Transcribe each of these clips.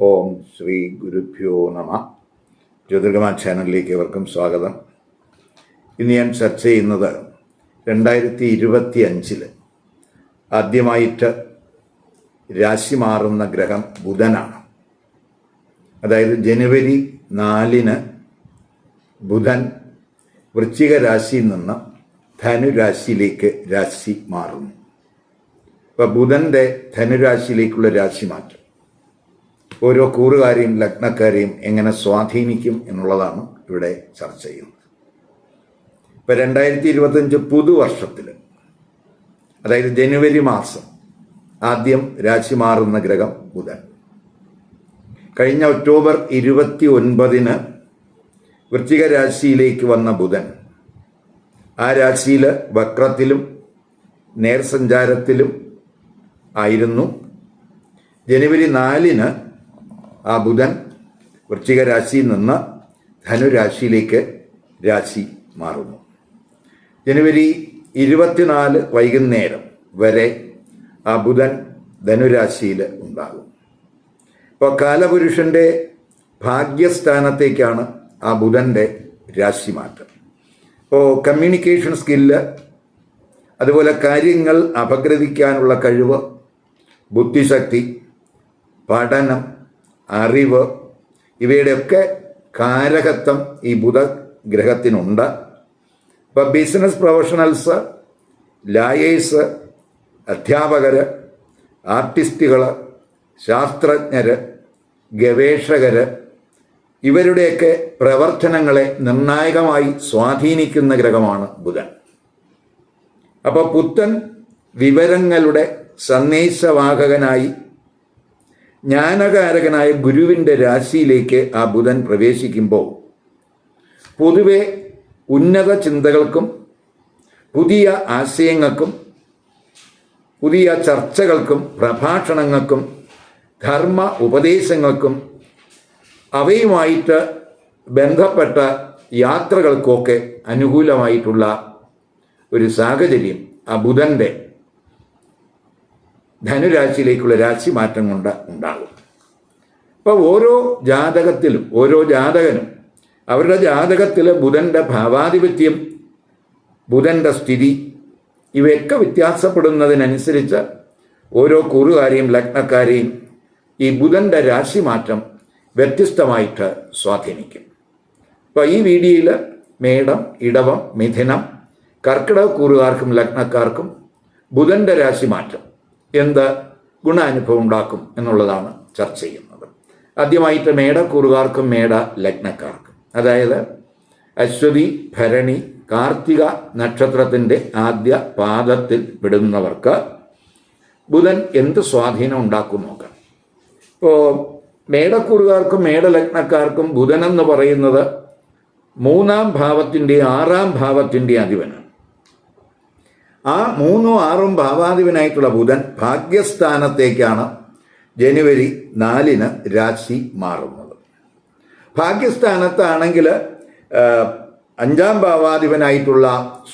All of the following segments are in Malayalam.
ഓം ശ്രീ ഗുരുഭ്യോ നമ. ജ്യോതിർഗമ ചാനലിലേക്ക് ഇവർക്കും സ്വാഗതം. ഇന്ന് ഞാൻ ചർച്ച ചെയ്യുന്നത് രണ്ടായിരത്തി ഇരുപത്തി അഞ്ചിൽ ആദ്യമായിട്ട് രാശി മാറുന്ന ഗ്രഹം ബുധനാണ്. അതായത് ജനുവരി നാലിന് ബുധൻ വൃശ്ചിക രാശിയിൽ നിന്ന് ധനുരാശിയിലേക്ക് രാശി മാറുന്നു. അപ്പോൾ ബുധന്റെ ധനുരാശിയിലേക്കുള്ള രാശി മാറ്റം. ഓരോ കൂറുകാരെയും ലഗ്നക്കാരെയും എങ്ങനെ സ്വാധീനിക്കും എന്നുള്ളതാണ് ഇവിടെ ചർച്ച ചെയ്യുന്നത്. ഇപ്പം രണ്ടായിരത്തി ഇരുപത്തഞ്ച് പുതുവർഷത്തിൽ അതായത് ജനുവരി മാസം ആദ്യം രാശി മാറുന്ന ഗ്രഹം ബുധൻ. കഴിഞ്ഞ ഒക്ടോബർ ഇരുപത്തി ഒൻപതിന് വൃശ്ചിക രാശിയിലേക്ക് വന്ന ബുധൻ. ആ രാശിയിൽ വക്രത്തിലും നേർസഞ്ചാരത്തിലും ആയിരുന്നു. ജനുവരി നാലിന് ആ ബുധൻ വൃശ്ചിക രാശിയിൽ നിന്ന് ധനുരാശിയിലേക്ക് രാശി മാറുന്നു. ജനുവരി ഇരുപത്തിനാല് വൈകുന്നേരം വരെ ആ ബുധൻ ധനുരാശിയിൽ ഉണ്ടാകും. ഇപ്പോൾ കാലപുരുഷന്റെ ഭാഗ്യസ്ഥാനത്തേക്കാണ് ആ ബുധന്റെ രാശി മാറ്റം. ഇപ്പോൾ കമ്മ്യൂണിക്കേഷൻ സ്കില്ല് അതുപോലെ കാര്യങ്ങൾ അപഗ്രഥിക്കാനുള്ള കഴിവ് ബുദ്ധിശക്തി പഠനം അറിവ് ഇവയുടെയൊക്കെ കാരകത്വം ഈ ബുധ ഗ്രഹത്തിനുണ്ട് ഇപ്പം ബിസിനസ് പ്രൊഫഷണൽസ് ലായേഴ്സ് അധ്യാപകർ ആർട്ടിസ്റ്റുകൾ ശാസ്ത്രജ്ഞർ ഗവേഷകർ ഇവരുടെയൊക്കെ പ്രവർത്തനങ്ങളെ നിർണായകമായി സ്വാധീനിക്കുന്ന ഗ്രഹമാണ് ബുധൻ. അപ്പോൾ പുത്തൻ വിവരങ്ങളുടെ സന്ദേശവാഹകനായി ജ്ഞാനകാരകനായ ഗുരുവിന്റെ രാശിയിലേക്ക് ആ ബുധൻ പ്രവേശിക്കുമ്പോൾ പൊതുവെ ഉന്നത ചിന്തകൾക്കും പുതിയ ആശയങ്ങൾക്കും പുതിയ ചർച്ചകൾക്കും പ്രഭാഷണങ്ങൾക്കും ധർമ്മ ഉപദേശങ്ങൾക്കും അവയുമായിട്ട് ബന്ധപ്പെട്ട യാത്രകൾക്കൊക്കെ അനുകൂലമായിട്ടുള്ള ഒരു സാഹചര്യം ആ ബുധന്റെ ധനുരാശിയിലേക്കുള്ള രാശി മാറ്റം കൊണ്ട് ഉണ്ടാകും. അപ്പോൾ ഓരോ ജാതകത്തിലും ഓരോ ജാതകനും അവരുടെ ജാതകത്തിലെ ബുധന്റെ ഭാവാധിപത്യം ബുധന്റെ സ്ഥിതി ഇവയൊക്കെ വ്യത്യാസപ്പെടുന്നതിനനുസരിച്ച് ഓരോ കുറുകാരെയും ലഗ്നക്കാരെയും ഈ ബുധന്റെ രാശിമാറ്റം വ്യത്യസ്തമായിട്ട് സ്വാധീനിക്കും. അപ്പോൾ ഈ വീഡിയോയിൽ മേടം ഇടവം മിഥുനം കർക്കിടക കൂറുകാർക്കും ലഗ്നക്കാർക്കും ബുധന്റെ രാശിമാറ്റം എന്ത് ഗുണാനുഭവം ഉണ്ടാക്കും എന്നുള്ളതാണ് ചർച്ച ചെയ്യുന്നത്. ആദ്യമായിട്ട് മേടക്കൂറുകാർക്കും മേട ലഗ്നക്കാർക്കും അതായത് അശ്വതി ഭരണി കാർത്തിക നക്ഷത്രത്തിന്റെ ആദ്യ പാദത്തിൽ വിടുന്നവർക്ക് ബുധൻ എന്ത് സ്വാധീനം ഉണ്ടാക്കും നോക്കാം. ഇപ്പോൾ മേടക്കൂറുകാർക്കും മേടലഗ്നക്കാർക്കും ബുധൻ എന്ന് പറയുന്നത് മൂന്നാം ഭാവത്തിന്റെ ആറാം ഭാവത്തിന്റെ അധിപനാണ്. ആ മൂന്നും ആറും ഭാവാധിപനായിട്ടുള്ള ബുധൻ ഭാഗ്യസ്ഥാനത്തേക്കാണ് ജനുവരി നാലിന് രാശി മാറുന്നത്. ഭാഗ്യസ്ഥാനത്താണെങ്കിൽ അഞ്ചാം ഭാവാധിപനായിട്ടുള്ള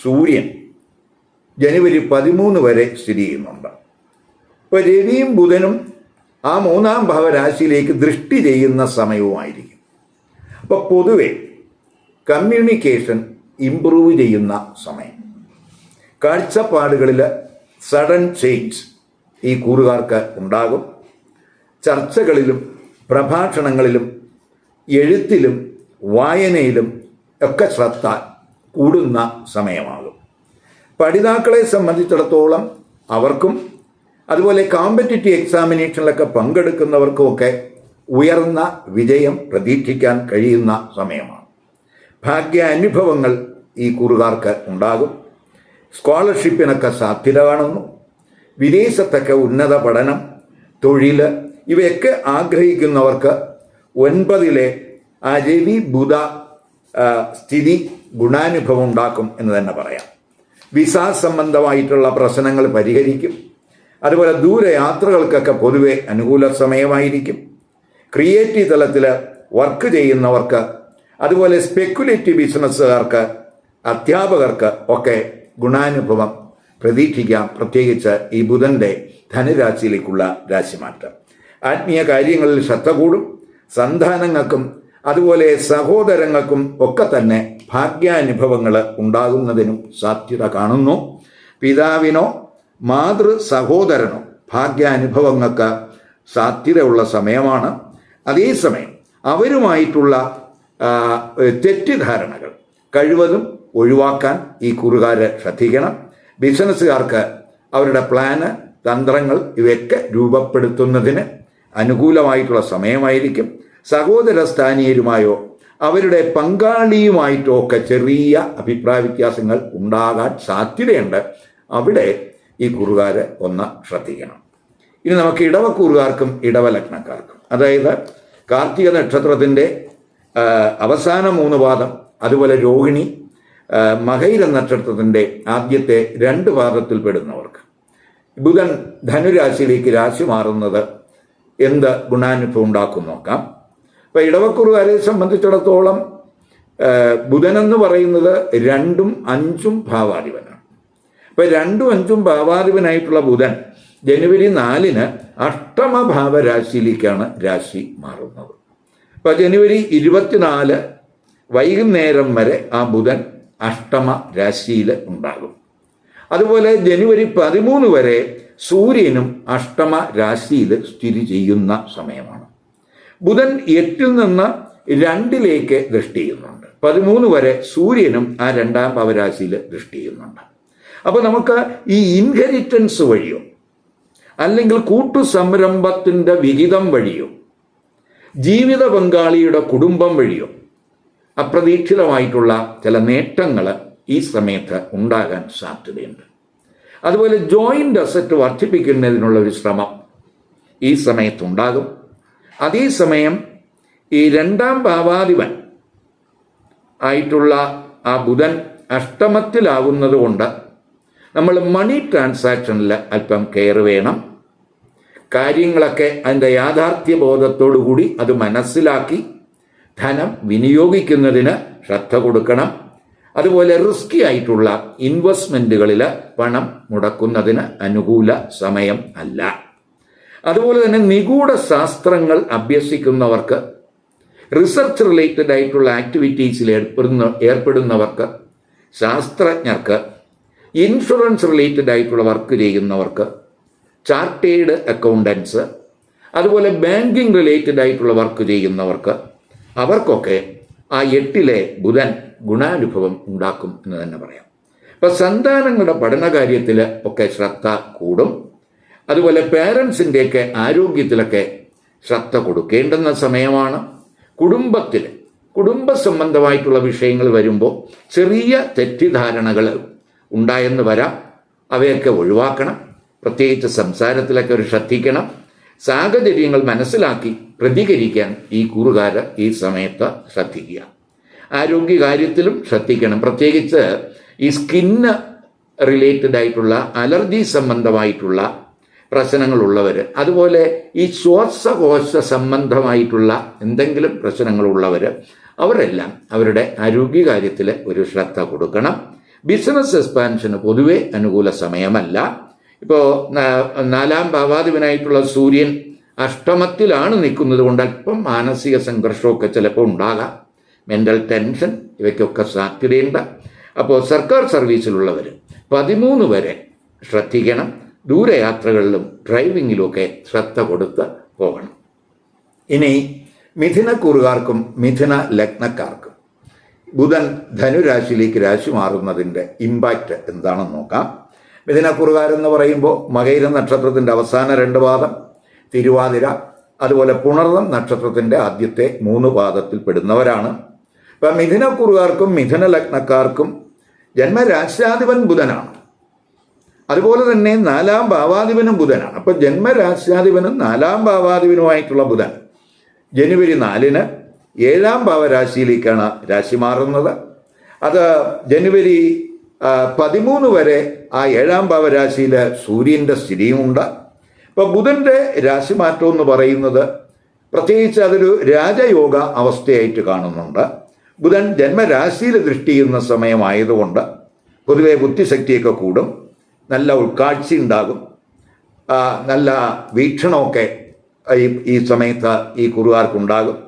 സൂര്യൻ ജനുവരി പതിമൂന്ന് വരെ സ്ഥിതി ചെയ്യുന്നുണ്ട്. ഇപ്പോൾ രവിയും ബുധനും ആ മൂന്നാം ഭാവരാശിയിലേക്ക് ദൃഷ്ടി ചെയ്യുന്ന സമയവുമായിരിക്കും. അപ്പോൾ പൊതുവെ കമ്മ്യൂണിക്കേഷൻ ഇമ്പ്രൂവ് ചെയ്യുന്ന സമയം. കാഴ്ചപ്പാടുകളിൽ സഡൻ ചേഞ്ച് ഈ കൂറുകാർക്ക് ഉണ്ടാകും. ചർച്ചകളിലും പ്രഭാഷണങ്ങളിലും എഴുത്തിലും വായനയിലും ഒക്കെ ശ്രദ്ധ കൂടുന്ന സമയമാകും. പഠിതാക്കളെ സംബന്ധിച്ചിടത്തോളം അവർക്കും അതുപോലെ കോമ്പറ്റിറ്റീവ് എക്സാമിനേഷനിലൊക്കെ പങ്കെടുക്കുന്നവർക്കുമൊക്കെ ഉയർന്ന വിജയം പ്രതീക്ഷിക്കാൻ കഴിയുന്ന സമയമാണ്. ഭാഗ്യ അനുഭവങ്ങൾ ഈ കുറുകാർക്ക് ഉണ്ടാകും. സ്കോളർഷിപ്പിനൊക്കെ സാധ്യത കാണുന്നു. വിദേശത്തൊക്കെ ഉന്നത പഠനം തൊഴിൽ ഇവയൊക്കെ ആഗ്രഹിക്കുന്നവർക്ക് ഒൻപതിലെ ആ ബുധ സ്ഥിതി ഗുണാനുഭവം ഉണ്ടാക്കും എന്ന് തന്നെ പറയാം. വിസ സംബന്ധമായിട്ടുള്ള പ്രശ്നങ്ങൾ പരിഹരിക്കും. അതുപോലെ ദൂരയാത്രകൾക്കൊക്കെ പൊതുവെ അനുകൂല സമയമായിരിക്കും. ക്രിയേറ്റീവ് തലത്തിൽ വർക്ക് ചെയ്യുന്നവർക്ക് അതുപോലെ സ്പെക്കുലേറ്റീവ് ബിസിനസ്സുകാർക്ക് അധ്യാപകർക്ക് ഒക്കെ ഗുണാനുഭവം പ്രതീക്ഷിക്കാം പ്രത്യേകിച്ച് ഈ ബുധന്റെ ധനുരാശിയിലേക്കുള്ള രാശിമാറ്റം. ആത്മീയ കാര്യങ്ങളിൽ ശ്രദ്ധ കൂടും സന്താനങ്ങൾക്കും അതുപോലെ സഹോദരങ്ങൾക്കും ഒക്കെ തന്നെ ഭാഗ്യാനുഭവങ്ങൾ ഉണ്ടാകുന്നതിനും സാധ്യത കാണുന്നു. പിതാവിനോ മാതൃ സഹോദരനോ ഭാഗ്യാനുഭവങ്ങൾക്ക് സാധ്യതയുള്ള സമയമാണ്. അതേസമയം അവരുമായിട്ടുള്ള തെറ്റിദ്ധാരണകൾ കഴിവതും ഒഴിവാക്കാൻ ഈ കുറുകാർ ശ്രദ്ധിക്കണം. ബിസിനസ്സുകാർക്ക് അവരുടെ പ്ലാന് തന്ത്രങ്ങൾ ഇവയൊക്കെ രൂപപ്പെടുത്തുന്നതിന് അനുകൂലമായിട്ടുള്ള സമയമായിരിക്കും. സഹോദര സ്ഥാനീയരുമായോ അവരുടെ പങ്കാളിയുമായിട്ടോ ഒക്കെ ചെറിയ അഭിപ്രായ വ്യത്യാസങ്ങൾ ഉണ്ടാകാൻ സാധ്യതയുണ്ട്. അവിടെ ഈ കുറുകാർ ഒന്ന് ശ്രദ്ധിക്കണം. ഇനി നമുക്ക് ഇടവക്കൂറുകാർക്കും ഇടവലഗ്നക്കാർക്കും. അതായത് കാർത്തിക നക്ഷത്രത്തിന്റെ അവസാന മൂന്ന് പാദം അതുപോലെ രോഹിണി മകൈര നക്ഷത്രത്തിന്റെ ആദ്യത്തെ രണ്ട് പാദത്തിൽ പെടുന്നവർക്ക്. ബുധൻ ധനുരാശിയിലേക്ക് രാശി മാറുന്നത് എന്ത് ഗുണാനുഭവം ഉണ്ടാക്കും നോക്കാം. ഇപ്പം ഇടവക്കുറുകാരെ സംബന്ധിച്ചിടത്തോളം ബുധൻ എന്ന് പറയുന്നത് രണ്ടും അഞ്ചും ഭാവാധിപനാണ്. ഇപ്പൊ രണ്ടും അഞ്ചും ഭാവാധിപനായിട്ടുള്ള ബുധൻ ജനുവരി നാലിന് അഷ്ടമ ഭാവരാശിയിലേക്കാണ് രാശി മാറുന്നത്. അപ്പം ജനുവരി ഇരുപത്തിനാല് വൈകുന്നേരം വരെ ആ ബുധൻ അഷ്ടമ രാശിയിൽ ഉണ്ടാകും. അതുപോലെ ജനുവരി പതിമൂന്ന് വരെ സൂര്യനും അഷ്ടമ രാശിയിൽ സ്ഥിതി ചെയ്യുന്ന സമയമാണ്. ബുധൻ എട്ടിൽ നിന്ന് രണ്ടിലേക്ക് ദൃഷ്ടി ചെയ്യുന്നുണ്ട്. പതിമൂന്ന് വരെ സൂര്യനും ആ രണ്ടാം പവരാശിയിൽ ദൃഷ്ടി ചെയ്യുന്നുണ്ട്. അപ്പോൾ നമുക്ക് ഈ ഇൻഹെരിറ്റൻസ് വഴിയോ അല്ലെങ്കിൽ കൂട്ടു സംരംഭത്തിന്റെ വിഹിതം വഴിയോ ജീവിത പങ്കാളിയുടെ കുടുംബം വഴിയോ അപ്രതീക്ഷിതമായിട്ടുള്ള ചില നേട്ടങ്ങൾ ഈ സമയത്ത് ഉണ്ടാകാൻ സാധ്യതയുണ്ട്. അതുപോലെ ജോയിന്റ് അസറ്റ് വർദ്ധിപ്പിക്കുന്നതിനുള്ള ഒരു ശ്രമം ഈ സമയത്തുണ്ടാകും. അതേസമയം ഈ രണ്ടാം ഭാവാധിപൻ ആയിട്ടുള്ള ആ ബുധൻ അഷ്ടമത്തിലാകുന്നത് കൊണ്ട് നമ്മൾ മണി ട്രാൻസാക്ഷനിൽ അല്പം കെയർ വേണം. കാര്യങ്ങളൊക്കെ അതിന്റെ യാഥാർത്ഥ്യ ബോധത്തോടുകൂടി അത് മനസ്സിലാക്കി ധനം വിനിയോഗിക്കുന്നതിന് ശ്രദ്ധ കൊടുക്കണം. അതുപോലെ റിസ്കി ആയിട്ടുള്ള ഇൻവെസ്റ്റ്മെന്റുകളിൽ പണം മുടക്കുന്നതിന് അനുകൂല സമയം അല്ല. അതുപോലെ തന്നെ നിഗൂഢ ശാസ്ത്രങ്ങൾ അഭ്യസിക്കുന്നവർക്ക് റിസർച്ച് റിലേറ്റഡ് ആയിട്ടുള്ള ആക്ടിവിറ്റീസിൽ ഏർപ്പെടുന്ന ഏർപ്പെടുന്നവർക്ക് ശാസ്ത്രജ്ഞർക്ക് ഇൻഷുറൻസ് റിലേറ്റഡ് ആയിട്ടുള്ള വർക്ക് ചെയ്യുന്നവർക്ക് ചാർട്ടേഡ് അക്കൗണ്ടൻസ് അതുപോലെ ബാങ്കിങ് റിലേറ്റഡ് ആയിട്ടുള്ള വർക്ക് ചെയ്യുന്നവർക്ക് അവർക്കൊക്കെ ആ എട്ടിലെ ബുധൻ ഗുണാനുഭവം ഉണ്ടാക്കും എന്ന് തന്നെ പറയാം. ഇപ്പം സന്താനങ്ങളുടെ പഠന കാര്യത്തിൽ ഒക്കെ ശ്രദ്ധ കൂടും. അതുപോലെ പേരൻസിന്റെയൊക്കെ ആരോഗ്യത്തിലൊക്കെ ശ്രദ്ധ കൊടുക്കേണ്ടുന്ന സമയമാണ്. കുടുംബത്തിൽ കുടുംബ സംബന്ധമായിട്ടുള്ള വിഷയങ്ങൾ വരുമ്പോൾ ചെറിയ തെറ്റിദ്ധാരണകൾ ഉണ്ടായെന്ന് വരാം. അവയൊക്കെ ഒഴിവാക്കണം. പ്രത്യേകിച്ച് സംസാരത്തിലൊക്കെ ഒരു ശ്രദ്ധിക്കണം. സാഹചര്യങ്ങൾ മനസ്സിലാക്കി പ്രതികരിക്കാൻ ഈ കൂറുകാര് ഈ സമയത്ത് ശ്രദ്ധിക്കുക. ആരോഗ്യകാര്യത്തിലും ശ്രദ്ധിക്കണം. പ്രത്യേകിച്ച് ഈ സ്കിന്ന് റിലേറ്റഡ് ആയിട്ടുള്ള അലർജി സംബന്ധമായിട്ടുള്ള പ്രശ്നങ്ങളുള്ളവർ അതുപോലെ ഈ ശ്വാസകോശ സംബന്ധമായിട്ടുള്ള എന്തെങ്കിലും പ്രശ്നങ്ങളുള്ളവർ അവരെല്ലാം അവരുടെ ആരോഗ്യകാര്യത്തിൽ ഒരു ശ്രദ്ധ കൊടുക്കണം. ബിസിനസ് എക്സ്പാൻഷന് പൊതുവെ അനുകൂല സമയമല്ല. ഇപ്പോൾ നാലാം ഭാവാധിപനായിട്ടുള്ള സൂര്യൻ അഷ്ടമത്തിലാണ് നിൽക്കുന്നത് കൊണ്ട് അല്പം മാനസിക സംഘർഷമൊക്കെ ചിലപ്പോൾ ഉണ്ടാകാം. മെന്റൽ ടെൻഷൻ ഇവയ്ക്കൊക്കെ സാധ്യതയുണ്ട്. അപ്പോൾ സർക്കാർ സർവീസിലുള്ളവർ പതിമൂന്ന് വരെ ശ്രദ്ധിക്കണം. ദൂരയാത്രകളിലും ഡ്രൈവിങ്ങിലുമൊക്കെ ശ്രദ്ധ കൊടുത്ത് പോകണം. ഇനി മിഥുനക്കൂറുകാർക്കും മിഥുന ലഗ്നക്കാർക്കും ബുധൻ ധനുരാശിയിലേക്ക് രാശി മാറുന്നതിന്റെ ഇമ്പാക്റ്റ് എന്താണെന്ന് നോക്കാം. മിഥുനക്കുറുകാരെന്ന് പറയുമ്പോൾ മകൈര നക്ഷത്രത്തിന്റെ അവസാന രണ്ട് പാദം തിരുവാതിര അതുപോലെ പുണർന്നം നക്ഷത്രത്തിന്റെ ആദ്യത്തെ മൂന്ന് പാദത്തിൽ പെടുന്നവരാണ്. ഇപ്പം മിഥുനക്കുറുകാർക്കും മിഥുന ലഗ്നക്കാർക്കും ജന്മരാശ്യാധിപൻ ബുധനാണ്. അതുപോലെ തന്നെ നാലാം ഭാവാധിപനും ബുധനാണ്. അപ്പോൾ ജന്മരാശ്യാധിപനും നാലാം ഭാവാധിപനുമായിട്ടുള്ള ബുധൻ ജനുവരി നാലിന് ഏഴാം ഭാവരാശിയിലേക്കാണ് രാശി മാറുന്നത്. അത് ജനുവരി പതിമൂന്ന് വരെ ആ ഏഴാം ഭാവരാശിയിൽ സൂര്യന്റെ സ്ഥിതിയുമുണ്ട്. ഇപ്പോൾ ബുധന്റെ രാശിമാറ്റം എന്ന് പറയുന്നത് പ്രത്യേകിച്ച് അതൊരു രാജയോഗ അവസ്ഥയായിട്ട് കാണുന്നുണ്ട്. ബുധൻ ജന്മരാശിയിൽ ദൃഷ്ടി ചെയ്യുന്ന സമയമായതുകൊണ്ട് പൊതുവെ ബുദ്ധിശക്തിയൊക്കെ കൂടും നല്ല ഉൾക്കാഴ്ച ഉണ്ടാകും നല്ല വീക്ഷണമൊക്കെ ഈ ഈ സമയത്ത് ഈ കുറുകാർക്കുണ്ടാകും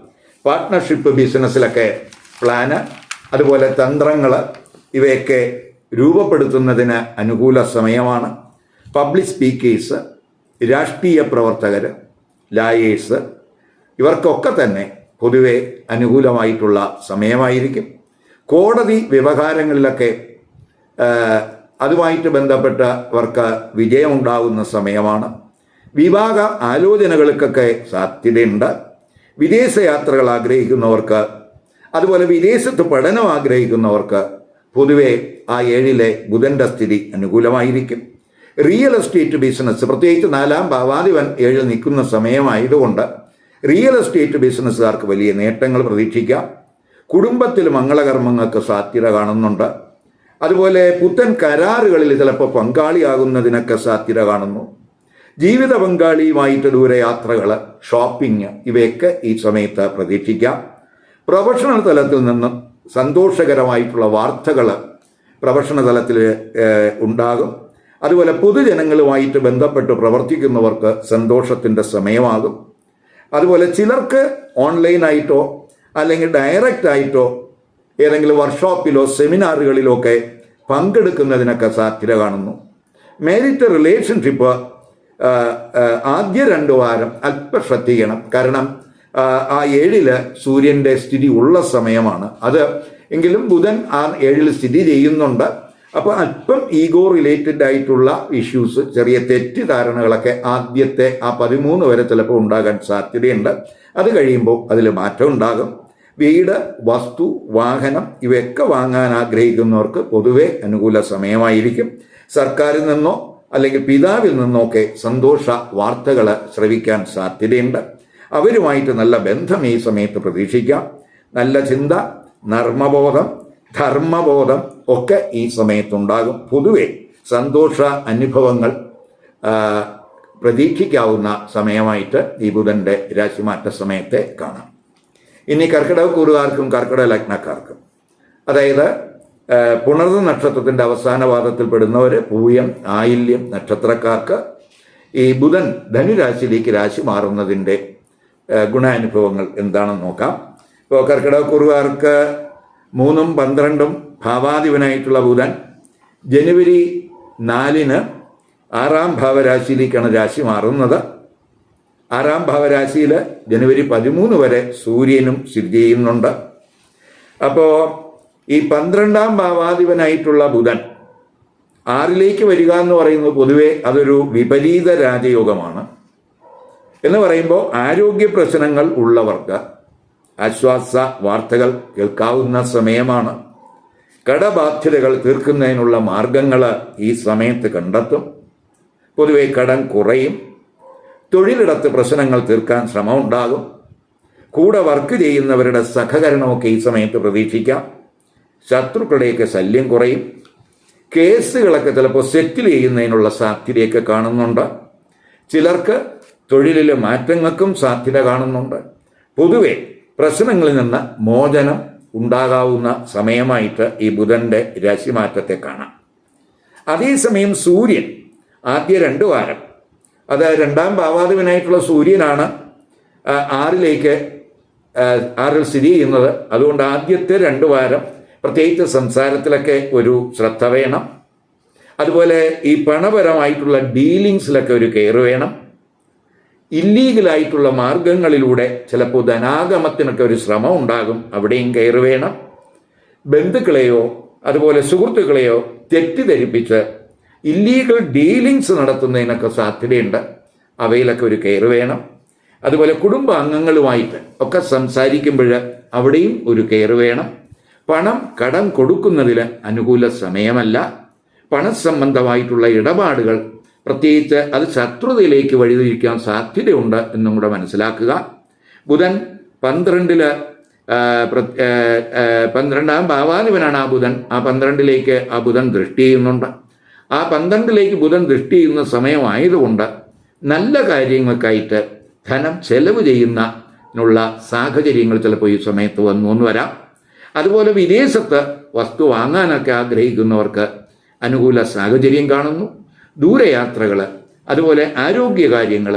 പാർട്ട്ണർഷിപ്പ് ബിസിനസ്സിലൊക്കെ പ്ലാന് അതുപോലെ തന്ത്രങ്ങൾ ഇവയൊക്കെ രൂപപ്പെടുത്തുന്നതിന് അനുകൂല സമയമാണ്. പബ്ലിക് സ്പീക്കേഴ്സ് രാഷ്ട്രീയ പ്രവർത്തകർ ലായേഴ്സ് ഇവർക്കൊക്കെ തന്നെ പൊതുവെ അനുകൂലമായിട്ടുള്ള സമയമായിരിക്കും. കോടതി വ്യവഹാരങ്ങളിലൊക്കെ അതുമായിട്ട് അതുമായിട്ട് ബന്ധപ്പെട്ടവർക്ക് വിജയമുണ്ടാകുന്ന സമയമാണ്. വിവാഹ ആലോചനകൾക്കൊക്കെ സാധ്യതയുണ്ട്. വിദേശയാത്രകൾ ആഗ്രഹിക്കുന്നവർക്ക് അതുപോലെ വിദേശത്ത് പഠനം ആഗ്രഹിക്കുന്നവർക്ക് പൊതുവെ ആ ഏഴിലെ ബുധന്റെ സ്ഥിതി അനുകൂലമായിരിക്കും. റിയൽ എസ്റ്റേറ്റ് ബിസിനസ് പ്രത്യേകിച്ച് നാലാം ഭാവാധിപൻ ഏഴിൽ നിൽക്കുന്ന സമയമായതുകൊണ്ട് റിയൽ എസ്റ്റേറ്റ് ബിസിനസ്സുകാർക്ക് വലിയ നേട്ടങ്ങൾ പ്രതീക്ഷിക്കാം. കുടുംബത്തിൽ മംഗളകർമ്മങ്ങൾക്ക് സാധ്യത കാണുന്നുണ്ട്. അതുപോലെ പുത്തൻ കരാറുകളിൽ ചിലപ്പോൾ പങ്കാളിയാകുന്നതിനൊക്കെ സാധ്യത കാണുന്നു. ജീവിത പങ്കാളിയുമായിട്ട് ദൂരയാത്രകൾ ഷോപ്പിംഗ് ഇവയൊക്കെ ഈ സമയത്ത് പ്രതീക്ഷിക്കാം. പ്രൊഫഷണൽ തലത്തിൽ നിന്ന് സന്തോഷകരമായിട്ടുള്ള വാർത്തകൾ പ്രൊഫഷണൽ തലത്തിൽ ഉണ്ടാകും. അതുപോലെ പൊതുജനങ്ങളുമായിട്ട് ബന്ധപ്പെട്ട് പ്രവർത്തിക്കുന്നവർക്ക് സന്തോഷത്തിന്റെ സമയമാകും. അതുപോലെ ചിലർക്ക് ഓൺലൈനായിട്ടോ അല്ലെങ്കിൽ ഡയറക്റ്റായിട്ടോ ഏതെങ്കിലും വർക്ക്ഷോപ്പിലോ സെമിനാറുകളിലോ ഒക്കെ പങ്കെടുക്കുന്നതിനൊക്കെ സാധ്യത കാണുന്നു. മേരിറ്റ് റിലേഷൻഷിപ്പ് ആദ്യ രണ്ട് വാരം അല്പം ശ്രദ്ധിക്കണം കാരണം ആ, ഏഴിൽ സൂര്യന്റെ സ്ഥിതി ഉള്ള സമയമാണ്. അത് എങ്കിലും ബുധൻ ആ ഏഴിൽ സ്ഥിതി ചെയ്യുന്നുണ്ട്. അപ്പോൾ അല്പം ഈഗോ റിലേറ്റഡ് ആയിട്ടുള്ള ഇഷ്യൂസ് ചെറിയ തെറ്റിദ്ധാരണകളൊക്കെ ആദ്യത്തെ ആ പതിമൂന്ന് വരെ ചിലപ്പോൾ ഉണ്ടാകാൻ സാധ്യതയുണ്ട്. അത് കഴിയുമ്പോൾ അതിൽ മാറ്റം ഉണ്ടാകും. വീട് വസ്തു വാഹനം ഇവയൊക്കെ വാങ്ങാൻ ആഗ്രഹിക്കുന്നവർക്ക് പൊതുവെ അനുകൂല സമയമായിരിക്കും. സർക്കാരിൽ നിന്നോ അല്ലെങ്കിൽ പിതാവിൽ നിന്നോ ഒക്കെ സന്തോഷ വാർത്തകൾ ശ്രവിക്കാൻ സാധ്യതയുണ്ട്. അവരുമായിട്ട് നല്ല ബന്ധം ഈ സമയത്ത് പ്രതീക്ഷിക്കാം. നല്ല ചിന്ത നർമ്മബോധം ധർമ്മബോധം ഒക്കെ ഈ സമയത്തുണ്ടാകും. പൊതുവെ സന്തോഷ അനുഭവങ്ങൾ പ്രതീക്ഷിക്കാവുന്ന സമയമായിട്ട് ഈ ബുധന്റെ രാശിമാറ്റ സമയത്തെ കാണാം. ഇനി കർക്കിടക കൂറുകാർക്കും കർക്കിടക ലഗ്നക്കാർക്കും അതായത് പുണർന്ന നക്ഷത്രത്തിന്റെ അവസാന പാദത്തിൽ പെടുന്നവർ പൂയം ആയില്യം നക്ഷത്രക്കാർക്ക് ഈ ബുധൻ ധനുരാശിയിലേക്ക് രാശി മാറുന്നതിന്റെ ഗുണാനുഭവങ്ങൾ എന്താണെന്ന് നോക്കാം. ഇപ്പോൾ കർക്കിടക കുറുവാർക്ക് മൂന്നും പന്ത്രണ്ടും ഭാവാധിപനായിട്ടുള്ള ബുധൻ ജനുവരി നാലിന് ആറാം ഭാവരാശിയിലേക്കാണ് രാശി മാറുന്നത്. ആറാം ഭാവരാശിയിൽ ജനുവരി പതിമൂന്ന് വരെ സൂര്യനും സ്ഥിതി ചെയ്യുന്നുണ്ട്. അപ്പോൾ ഈ പന്ത്രണ്ടാം ഭാവാധിപനായിട്ടുള്ള ബുധൻ ആറിലേക്ക് വരിക എന്ന് പറയുന്നത് പൊതുവെ അതൊരു വിപരീത രാജയോഗമാണ്. എന്ന് പറയുമ്പോൾ ആരോഗ്യ പ്രശ്നങ്ങൾ ഉള്ളവർക്ക് ആശ്വാസ വാർത്തകൾ കേൾക്കാവുന്ന സമയമാണ്. കടബാധ്യതകൾ തീർക്കുന്നതിനുള്ള മാർഗങ്ങൾ ഈ സമയത്ത് കണ്ടെത്തും. പൊതുവെ കടം കുറയും. തൊഴിലിടത്ത് പ്രശ്നങ്ങൾ തീർക്കാൻ ശ്രമമുണ്ടാകും. കൂടെ വർക്ക് ചെയ്യുന്നവരുടെ സഹകരണമൊക്കെ ഈ സമയത്ത് പ്രതീക്ഷിക്കാം. ശത്രുക്കളുടെയൊക്കെ ശല്യം കുറയും. കേസുകളൊക്കെ ചിലപ്പോൾ സെറ്റിൽ ചെയ്യുന്നതിനുള്ള സാധ്യതയൊക്കെ കാണുന്നുണ്ട്. ചിലർക്ക് തൊഴിലിലെ മാറ്റങ്ങൾക്കും സാധ്യത കാണുന്നുണ്ട്. പൊതുവെ പ്രശ്നങ്ങളിൽ നിന്ന് മോചനം ഉണ്ടാകാവുന്ന സമയമായിട്ട് ഈ ബുധന്റെ രാശിമാറ്റത്തെ കാണാം. അതേസമയം സൂര്യൻ ആദ്യ രണ്ട് വാരം അത് രണ്ടാം ഭാവാധിപനായിട്ടുള്ള സൂര്യനാണ് ആറിലേക്ക് ആറിൽ സ്ഥിതി ചെയ്യുന്നത്. അതുകൊണ്ട് ആദ്യത്തെ രണ്ട് വാരം പ്രത്യേകിച്ച് സംസാരത്തിലൊക്കെ ഒരു ശ്രദ്ധ വേണം. അതുപോലെ ഈ പണപരമായിട്ടുള്ള ഡീലിങ്സിലൊക്കെ ഒരു കെയർ വേണം. ഇല്ലീഗലായിട്ടുള്ള മാർഗങ്ങളിലൂടെ ചിലപ്പോൾ ധനാഗമത്തിനൊക്കെ ഒരു ശ്രമം ഉണ്ടാകും. അവിടെയും കയറി വേണം. ബന്ധുക്കളെയോ അതുപോലെ സുഹൃത്തുക്കളെയോ തെറ്റിദ്ധരിപ്പിച്ച് ഇല്ലീഗൽ ഡീലിങ്സ് നടത്തുന്നതിനൊക്കെ സാധ്യതയുണ്ട്. അവയിലൊക്കെ ഒരു കയറി വേണം. അതുപോലെ കുടുംബാംഗങ്ങളുമായിട്ട് ഒക്കെ സംസാരിക്കുമ്പോൾ അവിടെയും ഒരു കയറി വേണം. പണം കടം കൊടുക്കുന്നതിൽ അനുകൂല സമയമല്ല. പണസംബന്ധമായിട്ടുള്ള ഇടപാടുകൾ പ്രത്യേകിച്ച് അത് ശത്രുതയിലേക്ക് വഴിതിരിക്കാൻ സാധ്യതയുണ്ട് എന്നും കൂടെ മനസ്സിലാക്കുക. ബുധൻ പന്ത്രണ്ടിൽ പന്ത്രണ്ടാം ഭാവാധിപനാണ് ആ ബുധൻ. ആ പന്ത്രണ്ടിലേക്ക് ആ ബുധൻ ദൃഷ്ടി ചെയ്യുന്നുണ്ട്. ആ പന്ത്രണ്ടിലേക്ക് ബുധൻ ദൃഷ്ടി ചെയ്യുന്ന സമയമായതുകൊണ്ട് നല്ല കാര്യങ്ങൾക്കായിട്ട് ധനം ചെലവ് ചെയ്യുന്നതിനുള്ള സാഹചര്യങ്ങൾ ചിലപ്പോൾ ഈ സമയത്ത് വന്നു എന്ന് വരാം. അതുപോലെ വിദേശത്ത് വസ്തു വാങ്ങാനൊക്കെ ആഗ്രഹിക്കുന്നവർക്ക് അനുകൂല സാഹചര്യം കാണുന്നു. ദൂരയാത്രകൾ അതുപോലെ ആരോഗ്യകാര്യങ്ങൾ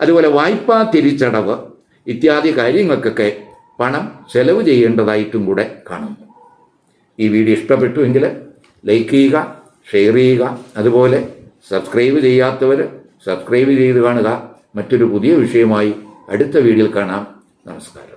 അതുപോലെ വായ്പാ തിരിച്ചടവ് ഇത്യാദി കാര്യങ്ങൾക്കൊക്കെ പണം ചെലവ് ചെയ്യേണ്ടതായിട്ടും കൂടെ കാണുന്നു. ഈ വീഡിയോ ഇഷ്ടപ്പെട്ടുവെങ്കിൽ ലൈക്ക് ചെയ്യുക ഷെയർ ചെയ്യുക അതുപോലെ സബ്സ്ക്രൈബ് ചെയ്യാത്തവർ സബ്സ്ക്രൈബ് ചെയ്ത് കാണുക. മറ്റൊരു പുതിയ വിഷയമായി അടുത്ത വീഡിയോയിൽ കാണാം. നമസ്കാരം.